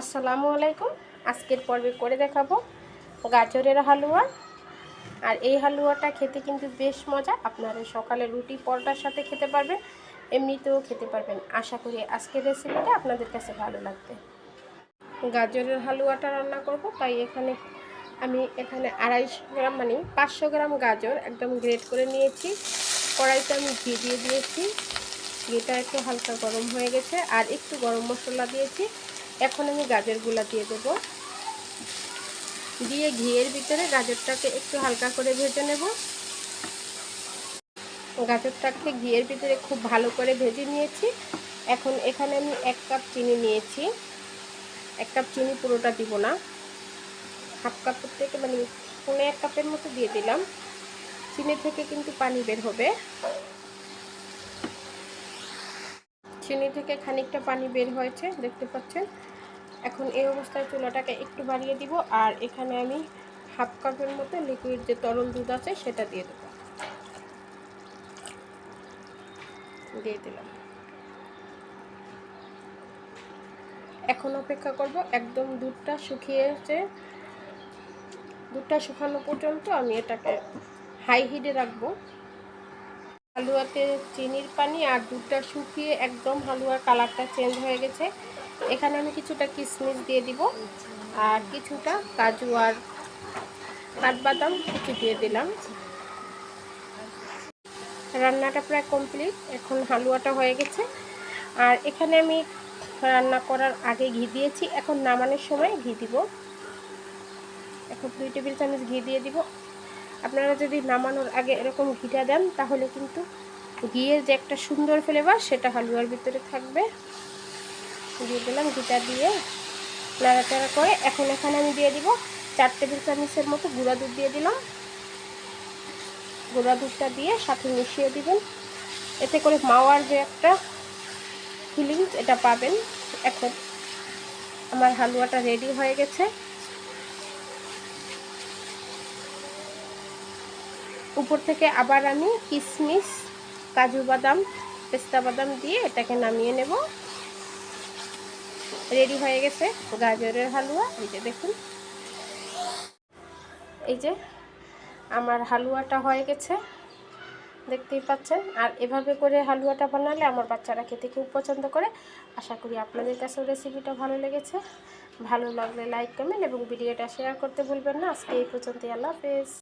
আসসালামু আলাইকুম। আজকের পর্বে করে দেখাবো গাজরের হালুয়া। আর এই হালুয়াটা খেতে কিন্তু বেশ মজা। আপনারা সকালে রুটি পরোটার সাথে খেতে পারবেন, এমনিতেও খেতে পারবেন। আশা করি আজকের রেসিপিটা আপনাদের কাছে ভালো লাগবে। গাজরের হালুয়াটা রান্না করব, তাই এখানে আমি এখানে আড়াইশো গ্রাম মানে পাঁচশো গ্রাম গাজর একদম গ্রেট করে নিয়েছি। কড়াইতে আমি ঘি দিয়ে দিয়েছি। ঘিটা একটু হালকা গরম হয়ে গেছে। আর একটু গরম মশলা দিয়েছি। এখন আমি গাজরগুলা দিয়ে দেবো। দিয়ে ঘিয়ের ভিতরে গাজরটাকে একটু হালকা করে ভেজে নেব। গাজরটাকে ঘিয়ের ভিতরে খুব ভালো করে ভেজে নিয়েছি। এখন এখানে আমি এক কাপ চিনি নিয়েছি। এক কাপ চিনি পুরোটা দিব না। হাফ কাপের থেকে মানে পনেরো এক কাপের মতো দিয়ে দিলাম। চিনি থেকে কিন্তু পানি বের হবে। চিনি থেকে খানিকটা পানি বের হয়েছে, দেখতে পাচ্ছেন। এখন এই অবস্থায় চুলাটাকে একটু বাড়িয়ে দিব আর এখানে আমি হাফ কাপের মতো লিকুইড যে তরল দুধ আছে সেটা দিয়ে দেব। দিয়ে দিলাম। এখন অপেক্ষা করব একদম দুধটা শুকিয়েছে। দুধটা শুকানো পর্যন্ত আমি এটাকে হাই হিটে রাখব। হালুয়াতে চিনির পানি আর দুধটা শুকিয়ে একদম হালুয়ার কালারটা চেঞ্জ হয়ে গেছে। এখানে আমি কিছুটা কিশমিশ দিয়ে দিব আর কিছুটা কাজু আর কাঠবাদাম কিছু দিয়ে দিলাম। রান্নাটা প্রায় কমপ্লিট, এখন হালুয়াটা হয়ে গেছে। আর এখানে আমি রান্না করার আগে ঘি দিয়েছি, এখন নামানোর সময় ঘি দিব। এখন দুই টেবিল চামচ ঘি দিয়ে দিব। আপনারা যদি নামানোর আগে এরকম ঘিটা দেন, তাহলে কিন্তু ঘিয়ের যে একটা সুন্দর ফ্লেভার সেটা হালুয়ার ভিতরে থাকবে। দিয়ে দিলাম ঘিটা দিয়ে নাড়াচাড়া করে। এখন এখানে আমি দিয়ে দিব চার টেবিল চামচের মতো গুঁড়া দুধ দিয়ে দিলাম। গুঁড়া দুধটা দিয়ে সাথে মিশিয়ে দিবেন। এতে করে মাওয়ার যে একটা ফিলিংস এটা পাবেন। এখন আমার হালুয়াটা রেডি হয়ে গেছে। উপর থেকে আবার আমি কিশমিশ কাজু বাদাম, পেস্তা বাদাম দিয়ে এটাকে নামিয়ে নেব। রেডি হয়ে গেছে গাজরের হালুয়া। এই যে দেখুন। এই যে আমার হালুয়াটা হয়ে গেছে, দেখতেই পাচ্ছেন। আর এভাবে করে হালুয়াটা বানালে আমার বাচ্চারা খেতে খুব পছন্দ করে। আশা করি আপনাদের কাছেও রেসিপিটা ভালো লেগেছে। ভালো লাগলে লাইক কমেন্ট এবং ভিডিওটা শেয়ার করতে ভুলবেন না। আজকে এই পর্যন্তই। আল্লাহ হাফেজ।